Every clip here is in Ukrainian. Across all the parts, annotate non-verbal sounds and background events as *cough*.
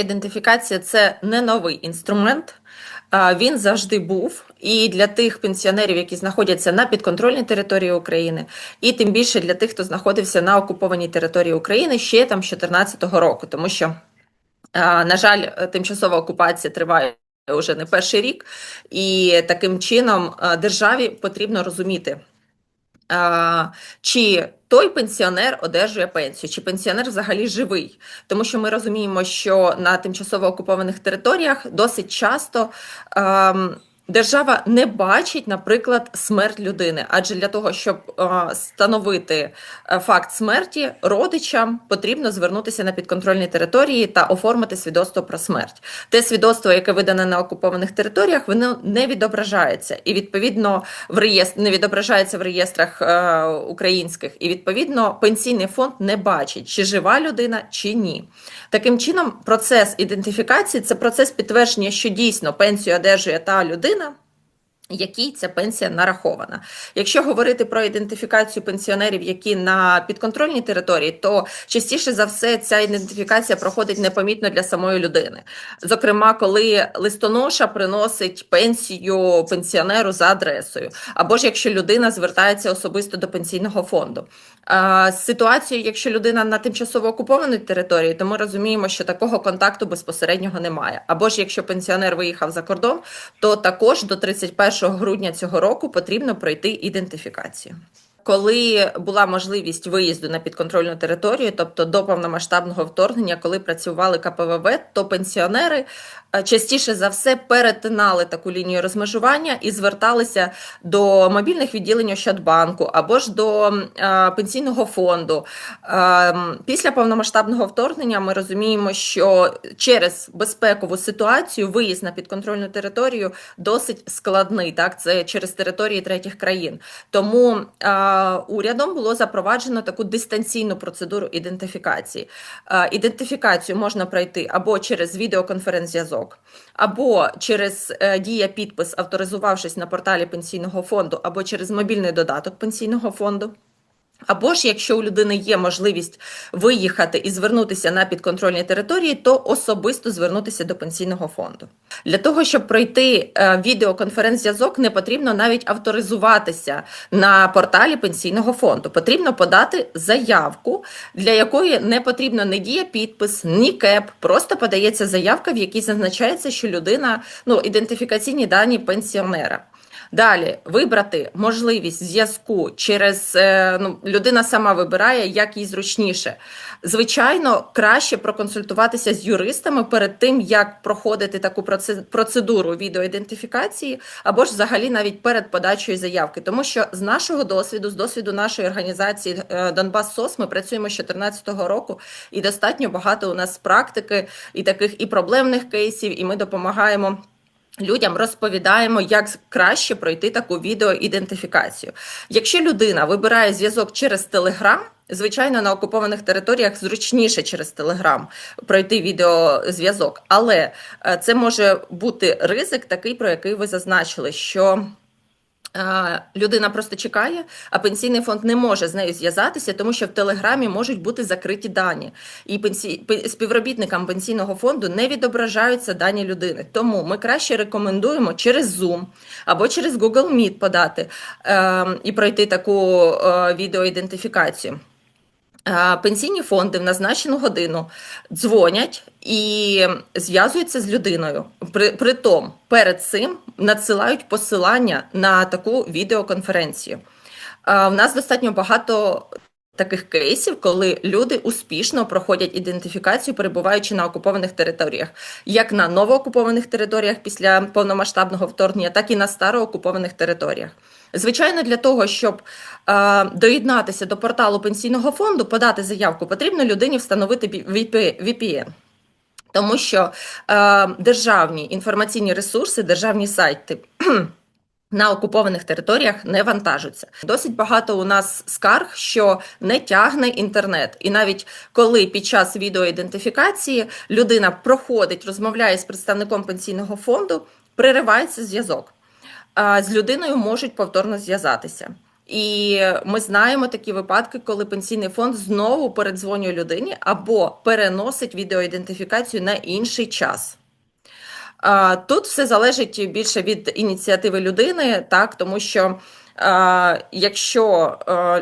Ідентифікація це не новий інструмент, він завжди був. І для тих пенсіонерів, які знаходяться на підконтрольній території України, і тим більше для тих, хто знаходився на окупованій території України ще там з 2014 року, тому що, на жаль, тимчасова окупація триває. Уже не перший рік, і таким чином державі потрібно розуміти, чи той пенсіонер одержує пенсію, чи пенсіонер взагалі живий. Тому що ми розуміємо, що на тимчасово окупованих територіях досить часто. Держава не бачить, наприклад, смерть людини, адже для того, щоб встановити е, факт смерті родичам, потрібно звернутися на підконтрольні території та оформити свідоцтво про смерть. Те свідоцтво, яке видане на окупованих територіях, воно не відображається, і відповідно в реєстр не відображається в реєстрах е, українських, і відповідно пенсійний фонд не бачить, чи жива людина, чи ні. Таким чином, процес ідентифікації це процес підтвердження, що дійсно пенсію одержує та людина. Якій ця пенсія нарахована? Якщо говорити про ідентифікацію пенсіонерів, які на підконтрольній території, то частіше за все ця ідентифікація проходить непомітно для самої людини. Зокрема, коли листоноша приносить пенсію пенсіонеру за адресою, або ж якщо людина звертається особисто до пенсійного фонду. З ситуацією, якщо людина на тимчасово окупованій території, то ми розуміємо, що такого контакту безпосереднього немає. Або ж якщо пенсіонер виїхав за кордон, то також до 31 грудня цього року потрібно пройти ідентифікацію. Коли була можливість виїзду на підконтрольну територію, тобто до повномасштабного вторгнення, коли працювали КПВВ, то пенсіонери е, частіше за все перетинали таку лінію розмежування і зверталися до мобільних відділень Ощадбанку або ж до е, пенсійного фонду. Е, після повномасштабного вторгнення ми розуміємо, що через безпекову ситуацію виїзд на підконтрольну територію досить складний. Так, це через території третіх країн. Тому е, урядом було запроваджено таку дистанційну процедуру ідентифікації. Е, Ідентифікацію можна пройти або через відеоконференц-зв'язок, або через е, дія підпис, авторизувавшись на порталі пенсійного фонду, або через мобільний додаток пенсійного фонду. Або ж якщо у людини є можливість виїхати і звернутися на підконтрольні території, то особисто звернутися до пенсійного фонду. Для того, щоб пройти е, відеоконференц-зв'язок, не потрібно навіть авторизуватися на порталі пенсійного фонду. Потрібно подати заявку, для якої не потрібно ні дія підпис, ні кеп. Просто подається заявка, в якій зазначається, що людина ну ідентифікаційні дані пенсіонера. Далі вибрати можливість зв'язку через е, ну, людина сама вибирає, як їй зручніше. Звичайно, краще проконсультуватися з юристами перед тим, як проходити таку проце- процедуру відеоідентифікації, або ж взагалі навіть перед подачею заявки. Тому що з нашого досвіду, з досвіду нашої організації е, Донбас СОС, ми працюємо з 2014 року, і достатньо багато у нас практики і таких і проблемних кейсів, і ми допомагаємо. Людям розповідаємо, як краще пройти таку відеоідентифікацію. Якщо людина вибирає зв'язок через Телеграм, звичайно, на окупованих територіях зручніше через Телеграм пройти відеозв'язок, але е, це може бути ризик, такий, про який ви зазначили, що. Е, Людина просто чекає, а пенсійний фонд не може з нею зв'язатися, тому що в телеграмі можуть бути закриті дані, і пенсій... співробітникам пенсійного фонду не відображаються дані людини. Тому ми краще рекомендуємо через Zoom або через Google Meet подати е, і пройти таку е, відеоідентифікацію. Пенсійні фонди в назначену годину дзвонять і зв'язуються з людиною. При, притом перед цим надсилають посилання на таку відеоконференцію. В нас достатньо багато таких кейсів, коли люди успішно проходять ідентифікацію, перебуваючи на окупованих територіях, як на новоокупованих територіях після повномасштабного вторгнення, так і на староокупованих територіях. Звичайно, для того, щоб е, доєднатися до порталу пенсійного фонду, подати заявку, потрібно людині встановити VPN. Тому що е, державні інформаційні ресурси, державні сайти *clears throat* на окупованих територіях не вантажуться. Досить багато у нас скарг, що не тягне інтернет. І навіть коли під час відеоідентифікації людина проходить, розмовляє з представником пенсійного фонду, приривається зв'язок. З людиною можуть повторно зв'язатися. І ми знаємо такі випадки, коли пенсійний фонд знову передзвонює людині або переносить відеоідентифікацію на інший час. Тут все залежить більше від ініціативи людини, так, тому що якщо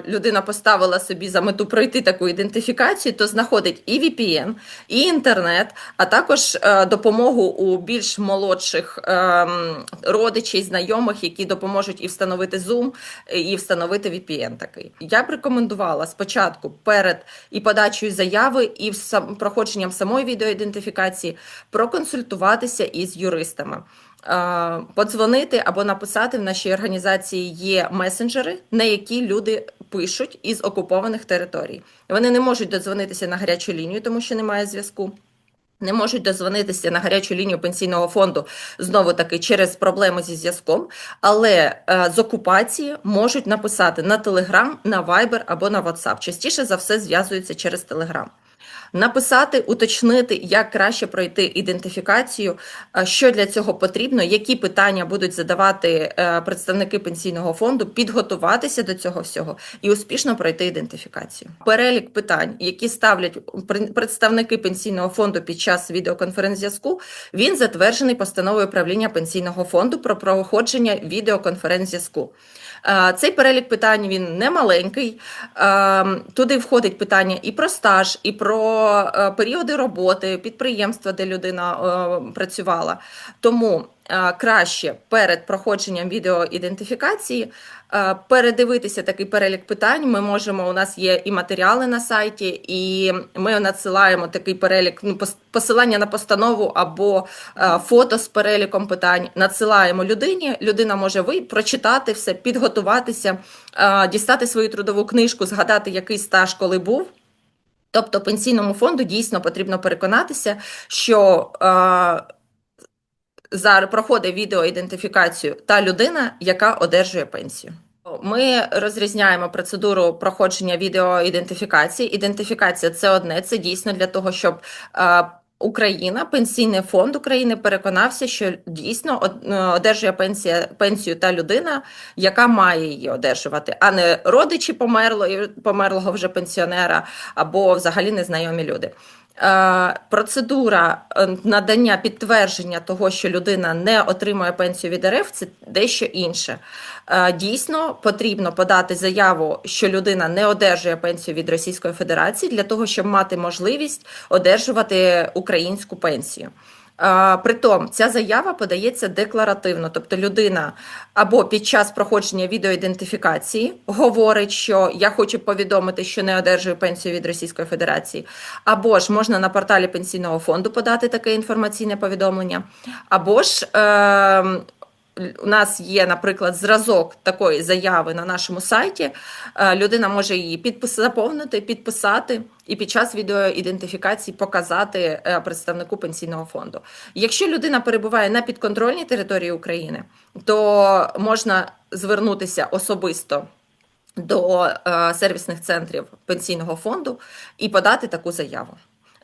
людина поставила собі за мету пройти таку ідентифікацію, то знаходить і VPN, і інтернет, а також допомогу у більш молодших ем, родичів, знайомих, які допоможуть і встановити Zoom, і встановити VPN такий. Я б рекомендувала спочатку перед і подачею заяви, і проходженням самої відеоідентифікації проконсультуватися із юристами. Е, Подзвонити або написати в нашій організації є месенджери, на які люди пишуть із окупованих територій. Вони не можуть додзвонитися на гарячу лінію, тому що немає зв'язку. Не можуть дозвонитися на гарячу лінію пенсійного фонду знову таки через проблеми зі зв'язком, але е, з окупації можуть написати на Telegram, на Viber або на WhatsApp. Частіше за все зв'язуються через Telegram. Написати, уточнити, як краще пройти ідентифікацію, е, що для цього потрібно, які питання будуть задавати е, представники пенсійного фонду, підготуватися до цього всього і успішно пройти ідентифікацію. Перелік питань, які ставлять пр- представники пенсійного фонду під час відеоконференц-зв'язку, він затверджений постановою правління пенсійного фонду про проходження відеоконференц-зв'язку. Е, Цей перелік питань він не маленький. Е, Туди входить питання і про стаж, і про е, періоди роботи, підприємства, де людина працювала. Тому краще перед проходженням відеоідентифікації е, передивитися такий перелік питань. Ми можемо, у нас є і матеріали на сайті, і ми надсилаємо такий перелік, ну, посилання на постанову або е, фото з переліком питань. Надсилаємо людині. Людина може ви прочитати все, підготуватися, е, дістати свою трудову книжку, згадати, який стаж коли був. Тобто пенсійному фонду дійсно потрібно переконатися, що е, зараз проходить відеоідентифікацію та людина, яка одержує пенсію. Ми розрізняємо процедуру проходження відеоідентифікації. Ідентифікація це одне, це дійсно для того, щоб е, Україна, пенсійний фонд України переконався, що дійсно е, одержує пенсія, пенсію та людина, яка має її одержувати, а не родичі померлої, померлого вже пенсіонера або взагалі незнайомі люди. Е, Процедура е, надання підтвердження того, що людина не отримує пенсію від РФ, це дещо інше. Е, Дійсно, потрібно подати заяву, що людина не одержує пенсію від Російської Федерації для того, щоб мати можливість одержувати українську пенсію. Притом ця заява подається декларативно, тобто людина або під час проходження відеоідентифікації говорить, що я хочу повідомити, що не одержую пенсію від Російської Федерації, або ж можна на порталі пенсійного фонду подати таке інформаційне повідомлення, або ж е, у нас є, наприклад, зразок такої заяви на нашому сайті. Е, Людина може її підпис заповнити, підписати і під час відеоідентифікації показати е, представнику пенсійного фонду. Якщо людина перебуває на підконтрольній території України, то можна звернутися особисто до е, сервісних центрів пенсійного фонду і подати таку заяву.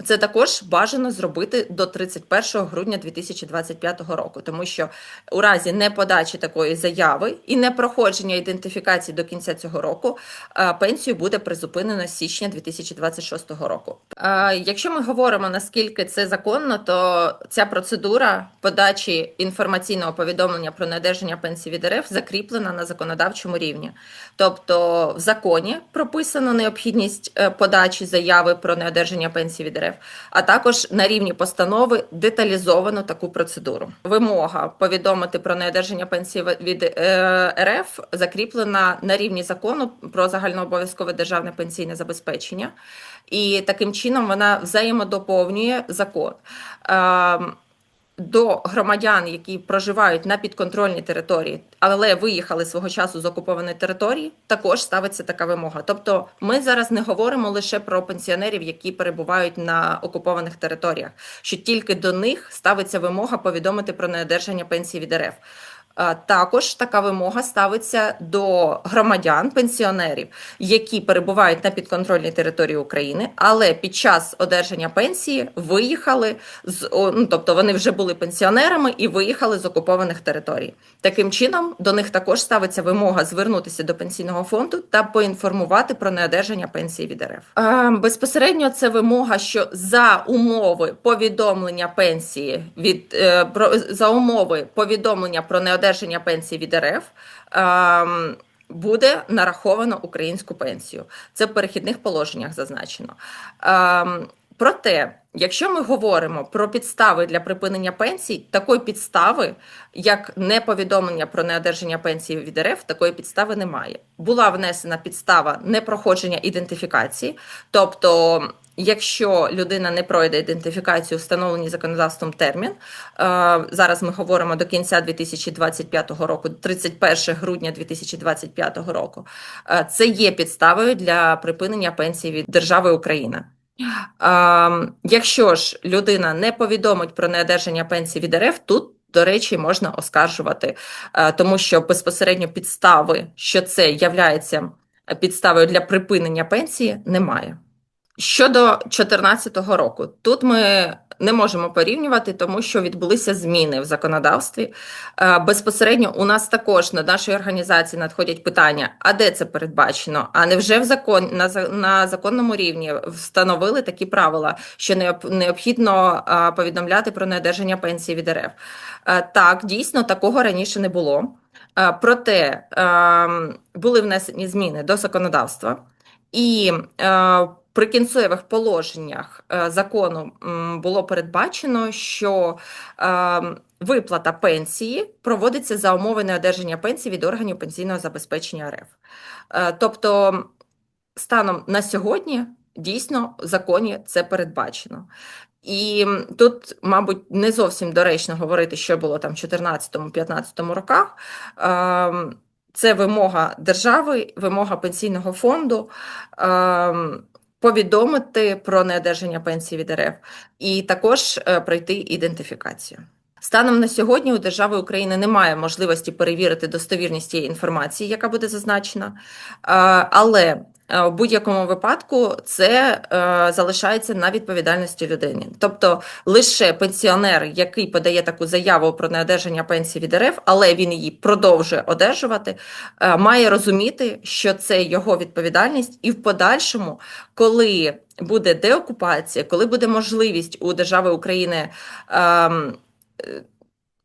Це також бажано зробити до 31 грудня 2025 року, тому що у разі неподачі такої заяви і непроходження ідентифікації до кінця цього року е, пенсію буде призупинено з січня 2026 року. Е, Якщо ми говоримо наскільки це законно, то ця процедура подачі інформаційного повідомлення про неодержання пенсії від РФ закріплена на законодавчому рівні. Тобто в законі прописано необхідність е, подачі заяви про неодержання пенсії від РФ, а також на рівні постанови деталізовано таку процедуру. Вимога повідомити про неодержання пенсії від е, РФ закріплена на рівні закону про загальнообов'язкове державне пенсійне забезпечення, і таким чином вона взаємодоповнює закон. До громадян, які проживають на підконтрольній території, але виїхали свого часу з окупованої території, також ставиться така вимога. Тобто, ми зараз не говоримо лише про пенсіонерів, які перебувають на окупованих територіях, що тільки до них ставиться вимога повідомити про неодержання пенсії від РФ. Е, Також така вимога ставиться до громадян, пенсіонерів, які перебувають на підконтрольній території України, але під час одержання пенсії виїхали з ну, тобто вони вже були пенсіонерами і виїхали з окупованих територій. Таким чином, до них також ставиться вимога звернутися до пенсійного фонду та поінформувати про неодержання пенсії від РФ. Е, Безпосередньо це вимога, що за умови повідомлення пенсії від е, про за умови повідомлення про неодержання пенсії від РФ. ем, Буде нараховано українську пенсію. Це в перехідних положеннях зазначено. Ем, проте, якщо ми говоримо про підстави для припинення пенсій, такої підстави, як неповідомлення про неодержання пенсії від РФ, такої підстави немає. Була внесена підстава непроходження ідентифікації, тобто. Якщо людина не пройде ідентифікацію, встановлені законодавством термін, е, зараз ми говоримо до кінця 2025 року, 31 грудня 2025 року, е, це є підставою для припинення пенсії від держави Україна. Е, Якщо ж людина не повідомить про неодержання пенсії від РФ, тут до речі, можна оскаржувати, тому що безпосередньо підстави, що це являється підставою для припинення пенсії, немає. Щодо 2014 року, тут ми не можемо порівнювати, тому що відбулися зміни в законодавстві. Е, Безпосередньо у нас також на нашій організації надходять питання: а де це передбачено? А невже в закон на, на законному рівні встановили такі правила, що необ- необхідно е, повідомляти про неодержання пенсії від РФ? Е, Так, дійсно, такого раніше не було. Проте е, були внесені зміни до законодавства. І е, в прикінцевих положеннях е, закону було передбачено, що е, виплата пенсії проводиться за умови неодержання пенсії від органів пенсійного забезпечення РФ. Е, тобто, станом на сьогодні дійсно в законі це передбачено. І тут, мабуть, не зовсім доречно говорити, що було там в 2014-2015 роках. Це вимога держави, вимога пенсійного фонду ем, повідомити про неодержання пенсії від РФ і також е, пройти ідентифікацію. Станом на сьогодні у держави України немає можливості перевірити достовірність тієї інформації, яка буде зазначена, Е, але в будь-якому випадку це е, залишається на відповідальності людини. Тобто лише пенсіонер, який подає таку заяву про неодержання пенсії від РФ, але він її продовжує одержувати, е, має розуміти, що це його відповідальність, і в подальшому, коли буде деокупація, коли буде можливість у держави України ем, е,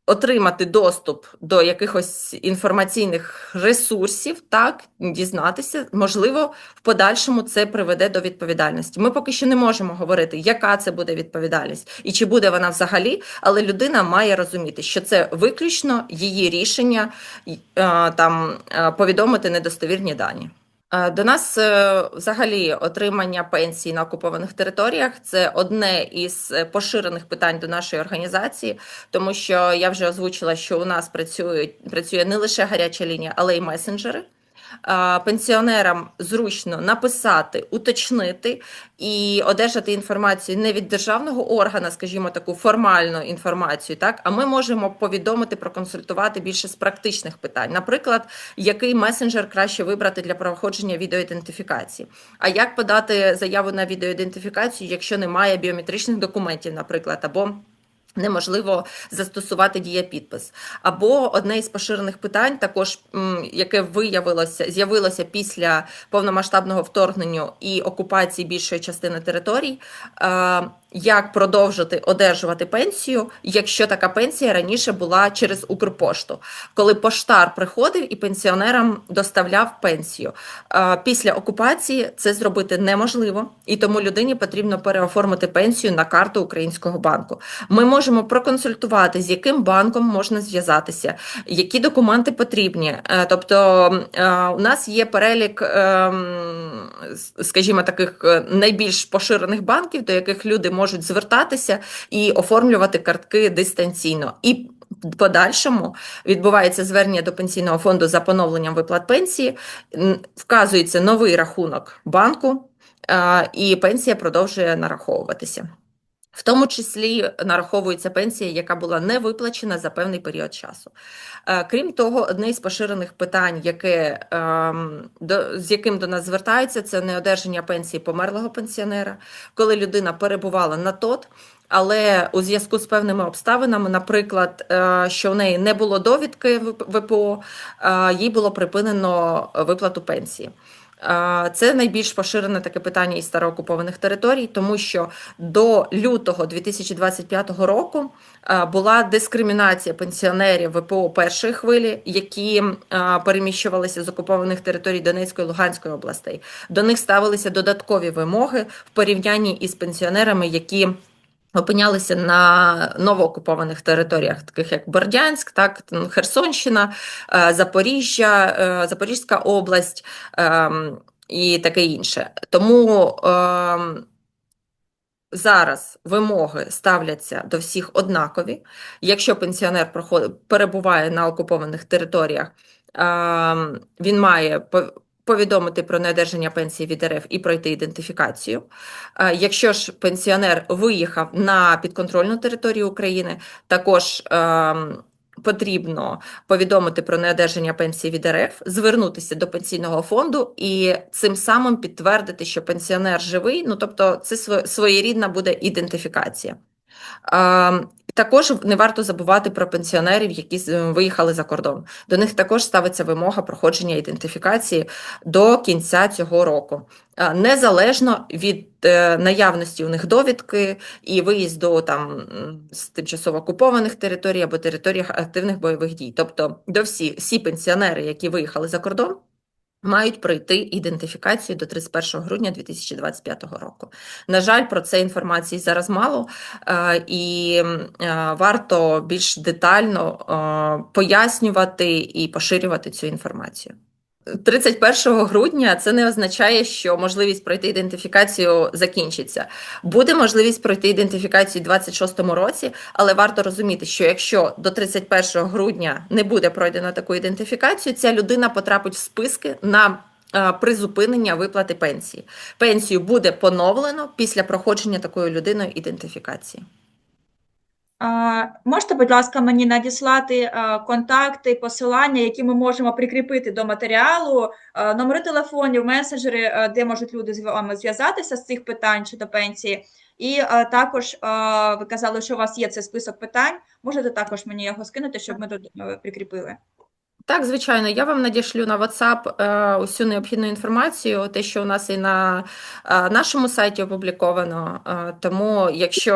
отримати доступ до якихось інформаційних ресурсів, так, дізнатися, можливо, в подальшому це приведе до відповідальності. Ми поки що не можемо говорити, яка це буде відповідальність і чи буде вона взагалі, але людина має розуміти, що це виключно її рішення е, там е, повідомити недостовірні дані. Е, До нас е, взагалі отримання пенсій на окупованих територіях це одне із е, поширених питань до нашої організації, тому що я вже озвучила, що у нас працюють працює не лише гаряча лінія, але й месенджери. Е, Пенсіонерам зручно написати, уточнити і одержати інформацію не від державного органа, скажімо, таку формальну інформацію, так а ми можемо повідомити, проконсультувати більше з практичних питань. Наприклад, який месенджер краще вибрати для проходження відеоідентифікації. А як подати заяву на відеоідентифікацію, якщо немає біометричних документів, наприклад, або Неможливо застосувати дієпідпис. Або одне із поширених питань, також яке виявилося, з'явилося після повномасштабного вторгнення і окупації більшої частини територій. Як продовжити одержувати пенсію, якщо така пенсія раніше була через Укрпошту, коли поштар приходив і пенсіонерам доставляв пенсію. Після окупації це зробити неможливо, і тому людині потрібно переоформити пенсію на карту українського банку. Ми можемо проконсультувати, з яким банком можна зв'язатися, які документи потрібні. Е, Тобто е, у нас є перелік, ем, скажімо, таких е, найбільш поширених банків, до яких люди можуть звертатися і оформлювати картки дистанційно. І подальшому відбувається звернення до пенсійного фонду за поновленням виплат пенсії, вказується новий рахунок банку, і пенсія продовжує нараховуватися. В тому числі нараховується пенсія, яка була не виплачена за певний період часу. Е, Крім того, одне із поширених питань, яке, ем, з яким до нас звертаються, це неодержання пенсії померлого пенсіонера, коли людина перебувала на ТОТ, але у зв'язку з певними обставинами, наприклад, е, що в неї не було довідки ВПО, е, їй було припинено виплату пенсії. Це найбільш поширене таке питання із староокупованих територій, тому що до лютого 2025 року була дискримінація пенсіонерів ВПО першої хвилі, які переміщувалися з окупованих територій Донецької і Луганської областей. До них ставилися додаткові вимоги в порівнянні із пенсіонерами, які опинялися на новоокупованих територіях, таких як Бердянськ, так Херсонщина, е, Запоріжжя, е, Запорізька область ем, і таке інше. Тому ем, зараз вимоги ставляться до всіх однакові. Якщо пенсіонер перебуває на окупованих територіях, ем, він має повідомити про неодержання пенсії від РФ і пройти ідентифікацію. Е, Якщо ж пенсіонер виїхав на підконтрольну територію України, також ем, потрібно повідомити про неодержання пенсії від РФ, звернутися до пенсійного фонду і цим самим підтвердити, що пенсіонер живий. Ну тобто, це сво- своєрідна буде ідентифікація. Ем, Також не варто забувати про пенсіонерів, які виїхали за кордон. До них також ставиться вимога проходження ідентифікації до кінця цього року, Е, незалежно від е, наявності у них довідки і виїзду там з тимчасово окупованих територій або територій активних бойових дій. Тобто, до всі, всі пенсіонери, які виїхали за кордон, мають пройти ідентифікацію до 31 грудня 2025 року. На жаль, про це інформації зараз мало, е, і е, варто більш детально е, пояснювати і поширювати цю інформацію. 31 грудня це не означає, що можливість пройти ідентифікацію закінчиться. Буде можливість пройти ідентифікацію у 26 році, але варто розуміти, що якщо до 31 грудня не буде пройдено таку ідентифікацію, ця людина потрапить в списки на е, призупинення виплати пенсії. Пенсію буде поновлено після проходження такою людиною ідентифікації. Можете, будь ласка, мені надіслати контакти, посилання, які ми можемо прикріпити до матеріалу, номери телефонів, месенджери, де можуть люди з вами зв'язатися з цих питань щодо пенсії. І також ви казали, що у вас є цей список питань. Можете також мені його скинути, щоб ми е, прикріпили. Так, звичайно, я вам надішлю на WhatsApp е, усю необхідну інформацію, те, що у нас і на е, нашому сайті опубліковано. Е, тому, якщо